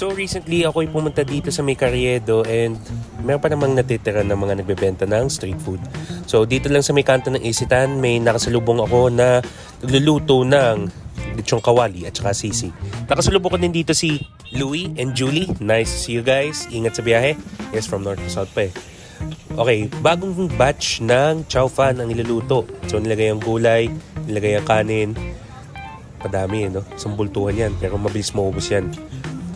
So recently ako'y pumunta dito sa may and meron pa namang natitira ng mga nagbebenta ng street food. So dito lang sa may kanto ng Isitan may nakasalubong ako na nagluluto ng lechong kawali at saka sisi. Nakasalubong ko din dito si Louie and Julie. Nice to see you guys. Ingat sa biyahe. Yes, from north to south pa eh. Okay, bagong batch ng chow fan ang niluluto. So nilagay ang gulay, nilagay ang kanin. Padami eh, no? Sambultuhan yan, pero mabilis maubos yan.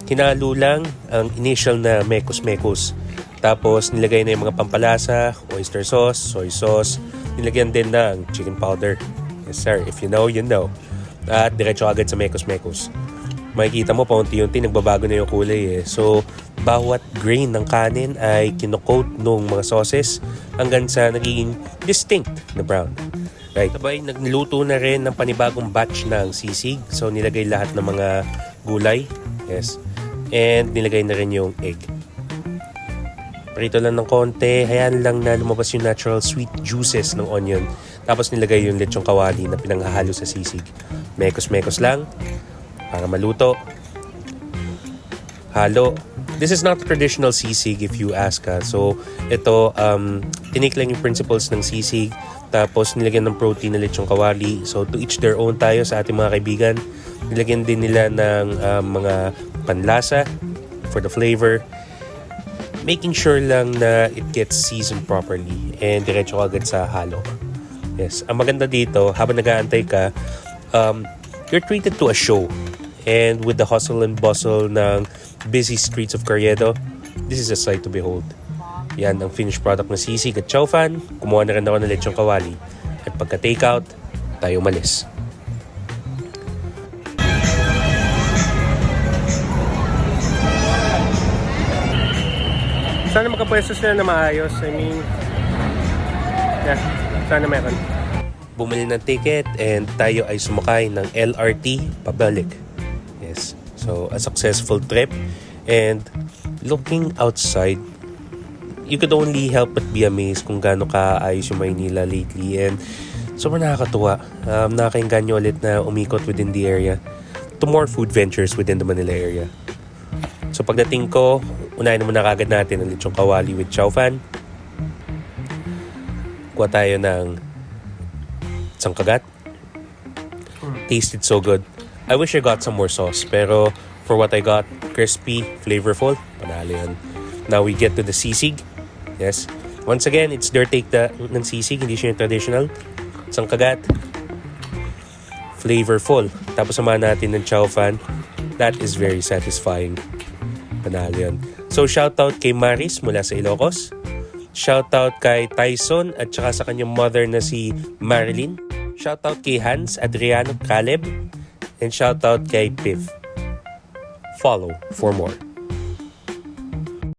Hinalo lang ang initial na mekos-mekos. Tapos nilagay na yung mga pampalasa, oyster sauce, soy sauce. Nilagyan din ng chicken powder. Yes sir, if you know, you know. At diretso agad sa mekos-mekos. Makikita mo paunti-unti nagbabago na yung kulay eh. So, bawat grain ng kanin ay kinocoat nung mga sauces hanggang sa nagiging distinct na brown. Right. Sabay, nagluto na rin ng panibagong batch ng sisig. So, nilagay lahat ng mga gulay. Yes. And nilagay na rin yung egg. Prito lang ng konti. Hayaan lang na lumabas yung natural sweet juices ng onion. Tapos nilagay yung lechong kawali na pinanghahalo sa sisig. Mekos-mekos lang para maluto. Halo. This is not traditional sisig if you ask ha. So, ito, um, tinik lang yung principles ng sisig. Tapos, nilagyan ng protein na lechong kawali. So, to each their own tayo sa ating mga kaibigan. Nilagyan din nila ng um, mga panlasa for the flavor. Making sure lang na it gets seasoned properly. And diretso agad sa halo. Yes. Ang maganda dito, habang nag-aantay ka, um, you're treated to a show. And with the hustle and bustle ng busy streets of Carriedo, this is a sight to behold. Yan ang finished product ng sisig at chow fan. Kumuha na rin ako ng lechong kawali. At pagka takeout, tayo umalis. Sana makapwesto sila na maayos. I mean, yeah, sana meron. Bumili ng ticket and tayo ay sumakay ng LRT pabalik. Yes. So, a successful trip. And looking outside, you could only help but be amazed kung gaano kaayos yung Maynila lately. And sobrang nakakatuwa. Um, nakakainganyo ulit na umikot within the area to more food ventures within the Manila area. So pagdating ko, unahin muna kagad natin ang lechong kawali with chow fan. Kuha tayo ng isang kagat. Tasted so good. I wish I got some more sauce, pero for what I got, crispy, flavorful, panalo yan. Now we get to the sisig. Yes. Once again, it's their take the, ng sisig, hindi siya yung traditional. Isang kagat. Flavorful. Tapos samahan natin ng chow fan. That is very satisfying. Panalo yan. So, shoutout kay Maris mula sa Ilocos. Shoutout kay Tyson at saka sa kanyang mother na si Marilyn. Shoutout kay Hans, Adriano, Caleb. And shoutout kay Piv. Follow for more.